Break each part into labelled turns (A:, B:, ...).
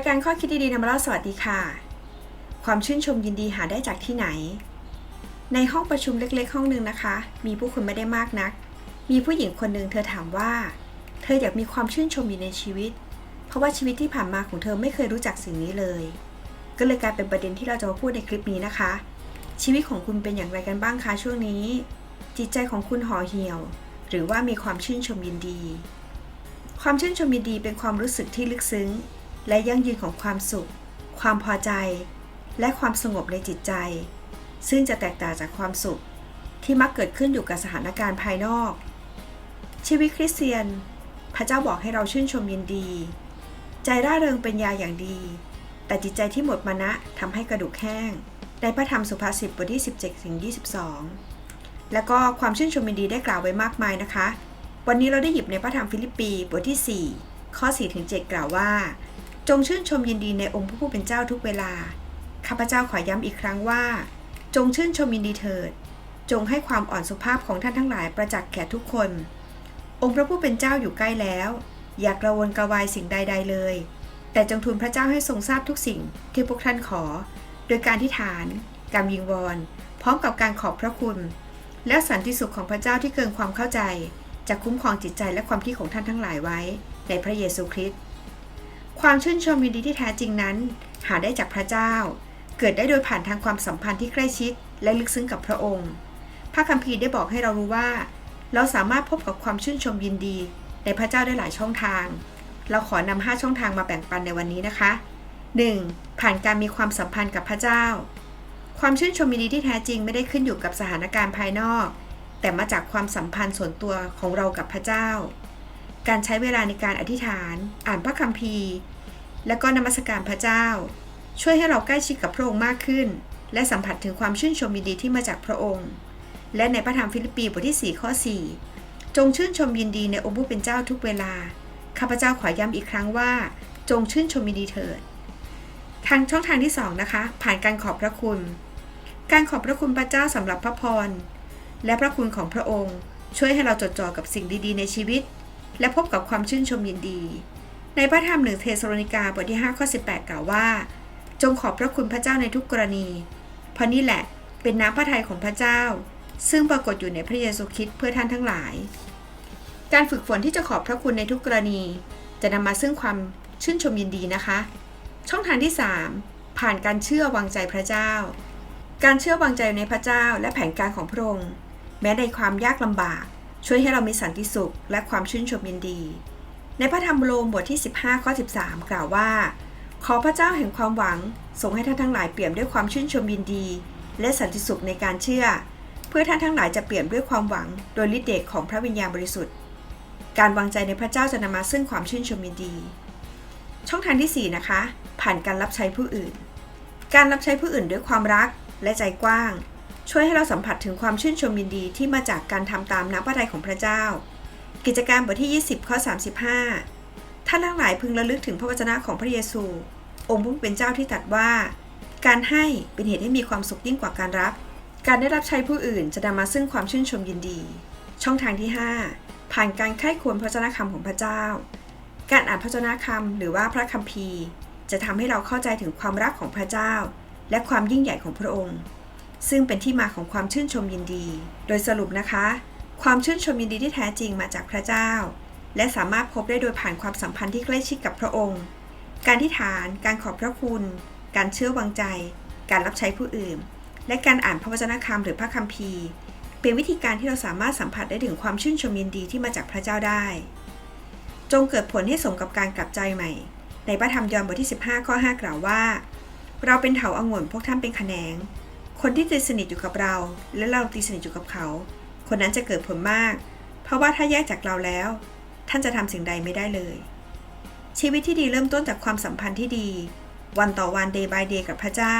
A: ายการข้อคิดดีๆนำมาเล่าสวัสดีค่ะ ความชื่นชมยินดีหาได้จากที่ไหน ในห้องประชุมเล็กๆ ห้องหนึ่งนะคะ มีผู้คนไม่ได้มากนัก มีผู้หญิงคนหนึ่งเธอถามว่า เธออยากมีความชื่นชมอยู่ในชีวิต เพราะว่าชีวิตที่ผ่านมาของเธอไม่เคยรู้จักสิ่งนี้เลย ก็เลยกลายเป็นประเด็นที่เราจะมาพูดในคลิปนี้นะคะ ชีวิตของคุณเป็นอย่างไรกันบ้างคะช่วงนี้ จิตใจของคุณห่อเหี่ยว หรือว่ามีความชื่นชมยินดี ความชื่นชมยินดีเป็นความรู้สึกที่ลึกซึ้ง และยั่งยืนของความสุข ความพอใจ และความสงบในจิตใจ ซึ่งจะแตกต่างจากความสุข ที่มักเกิดขึ้นอยู่กับสถานการณ์ภายนอก ชีวิตคริสเตียน พระเจ้าบอกให้เราชื่นชมยินดี ใจร่าเริงเป็นยาอย่างดี แต่จิตใจที่หมดมานะทำให้กระดูกแห้งในพระธรรมสุภาษิตบทที่ 17ถึง22 แล้วก็ความชื่นชมยินดีได้กล่าวไว้มากมายนะคะ วันนี้เราได้หยิบในพระธรรมฟิลิปปีบทที่ 4 ข้อ4ถึง7กล่าวว่า จงชื่นชมยินดีในองค์พระผู้เป็นเจ้าทุกเวลา ข้าพเจ้าขอย้ำอีกครั้งว่า จงชื่นชมยินดีเถิด จงให้ความอ่อนสุภาพของท่านทั้งหลายประจักษ์แก่ทุกคน องค์พระผู้เป็นเจ้าอยู่ใกล้แล้ว อย่ากระวนกระวายสิ่งใด ๆ เลย แต่จงทูลพระเจ้าให้ทรงทราบทุกสิ่งที่พวกท่านขอ โดยการที่ฐาน การวิงวอนพร้อมกับการขอบพระคุณ และสันติสุขของพระเจ้าที่เกินความเข้าใจจะคุ้มครองจิตใจและความคิดของท่านทั้งหลายไว้ ในพระเยซูคริสต์ ความชื่นชมยินดีที่แท้จริงนั้น หาได้จากพระเจ้า เกิดได้โดยผ่านทางความสัมพันธ์ที่ใกล้ชิด และลึกซึ้งกับพระองค์ พระคัมภีร์ได้บอกให้เรารู้ว่า เราสามารถพบกับความชื่นชมยินดี ในพระเจ้าได้หลายช่องทาง เราขอนำ5ช่องทางมาแบ่งปันในวันนี้นะคะ 1. ผ่านการมีความสัมพันธ์กับพระเจ้า ความชื่นชมยินดีที่แท้จริงไม่ได้ขึ้นอยู่กับสถานการณ์ภายนอก แต่มาจากความสัมพันธ์ส่วนตัวของเรากับพระเจ้า การใช้เวลาในการอธิษฐาน อ่านพระคัมภีร์ และก็นมัสการพระเจ้า ช่วยให้เราใกล้ชิดกับพระองค์มากขึ้น และสัมผัสถึงความชื่นชมยินดีที่มาจากพระองค์ และในพระธรรมฟิลิปปีบทที่4ข้อ4 จงชื่นชมยินดีในองค์ผู้เป็นเจ้าทุกเวลาข้าพเจ้าขอย้ำอีกครั้งว่า จงชื่นชมยินดีเถิด ทางช่องทางที่ 2 นะคะ ผ่านการขอบพระคุณ การขอบพระคุณพระเจ้าสำหรับพระพร และพระคุณของพระองค์ ช่วยให้เราจดจ่อกับสิ่งดีๆ ในชีวิต และพบกับความชื่นชมยินดี ในพระธรรมหนึ่งเทสโลนิกาบทที่5ข้อ18 กล่าวว่า จงขอบพระคุณพระเจ้าในทุกกรณี เพราะนี่แหละเป็นน้ำพระทัยของพระเจ้า ซึ่งปรากฏอยู่ในพระเยซูคริสต์เพื่อท่านทั้งหลาย การฝึกฝนที่จะขอบพระคุณในทุกกรณี จะนำมาซึ่งความชื่นชมยินดีนะคะ ช่องทางที่ 3 ผ่านการเชื่อวางใจพระเจ้า การเชื่อวางใจในพระเจ้าและแผนการของพระองค์แม้ในความยากลำบาก ช่วยให้เรามีสันติสุขและความชื่นชมยินดี ในพระธรรมโรมบทที่ 15 ข้อ 13 กล่าวว่า ขอพระเจ้าแห่งความหวังทรงให้ท่านทั้งหลายเปี่ยมด้วยความชื่นชมยินดี และสันติสุขในการเชื่อ เพื่อท่านทั้งหลายจะเปี่ยมด้วยความหวัง โดยฤทธิเดชของพระวิญญาณบริสุทธิ์ การวางใจในพระเจ้าจะนำมาซึ่งความชื่นชมยินดี ช่องทางที่ 4 นะคะ ผ่านการรับใช้ผู้อื่น การรับใช้ผู้อื่นด้วยความรักและใจกว้าง ช่วยให้เราสัมผัสถึงความชื่นชมยินดีที่มาจากการทำตามน้ำพระทัยของพระเจ้า กิจการบทที่ 20 ข้อ 35 ท่านทั้งหลายพึงระลึกถึงพระวจนะของพระเยซู องค์ผู้เป็นเจ้าที่ตรัสว่า การให้เป็นเหตุให้มีความสุขยิ่งกว่าการรับ การได้รับใช้ผู้อื่นจะนำมาซึ่งความชื่นชมยินดี ช่องทางที่ 5 ผ่านการไข้ควรพระวจนะคำของพระเจ้า การอ่านพระวจนะคำหรือว่าพระคัมภีร์ จะทำให้เราเข้าใจถึงความรักของพระเจ้า และความยิ่งใหญ่ของพระองค์ ซึ่งเป็นที่มาของความชื่นชมยินดี โดยสรุปนะคะ ความชื่นชมยินดีที่แท้จริงมาจากพระเจ้า และสามารถพบได้โดยผ่านความสัมพันธ์ที่ใกล้ชิดกับพระองค์ การที่ฐาน การขอบพระคุณ การเชื่อวางใจ การรับใช้ผู้อื่น และการอ่านพระวจนะคำหรือพระคัมภีร์ เป็นวิธีการที่เราสามารถสัมผัสได้ถึงความชื่นชมยินดีที่มาจากพระเจ้าได้ จงเกิดผลให้สมกับการกลับใจใหม่ ในพระธรรมยอห์นบทที่ 15 ข้อ 5 กล่าวว่า เราเป็นเถาอางุ่นพวกท่านเป็นขแขนง คนที่ตีสนิทอยู่กับเรา และเราตีสนิทอยู่กับเขา คนนั้นจะเกิดผลมาก เพราะว่าถ้าแยกจากเราแล้ว ท่านจะทำสิ่งใดไม่ได้เลย ชีวิตที่ดีเริ่มต้นจากความสัมพันธ์ที่ดี วันต่อวัน day by day กับพระเจ้า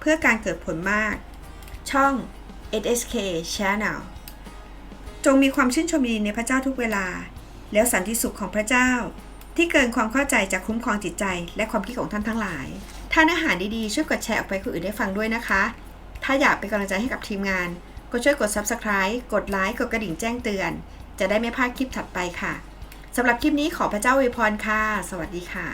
A: เพื่อการเกิดผลมาก ช่อง SSK Channel จงมีความชื่นชมยินดีในพระเจ้าทุกเวลา แล้วสันติสุขของพระเจ้า ที่เกินความเข้าใจจะคุ้มครองจิตใจ และความคิดของท่านทั้งหลายถ้าเนื้อหาดีๆช่วยกดแชร์ออกไปคนอื่นได้ฟังด้วยนะคะ ถ้าอยากเป็นกำลังใจให้กับทีมงาน ก็ช่วยกด Subscribe กดไลค์กดกระดิ่งแจ้งเตือน จะได้ไม่พลาดคลิปถัดไปค่ะสำหรับคลิปนี้ขอพระเจ้าอวยพรค่ะ สวัสดีค่ะ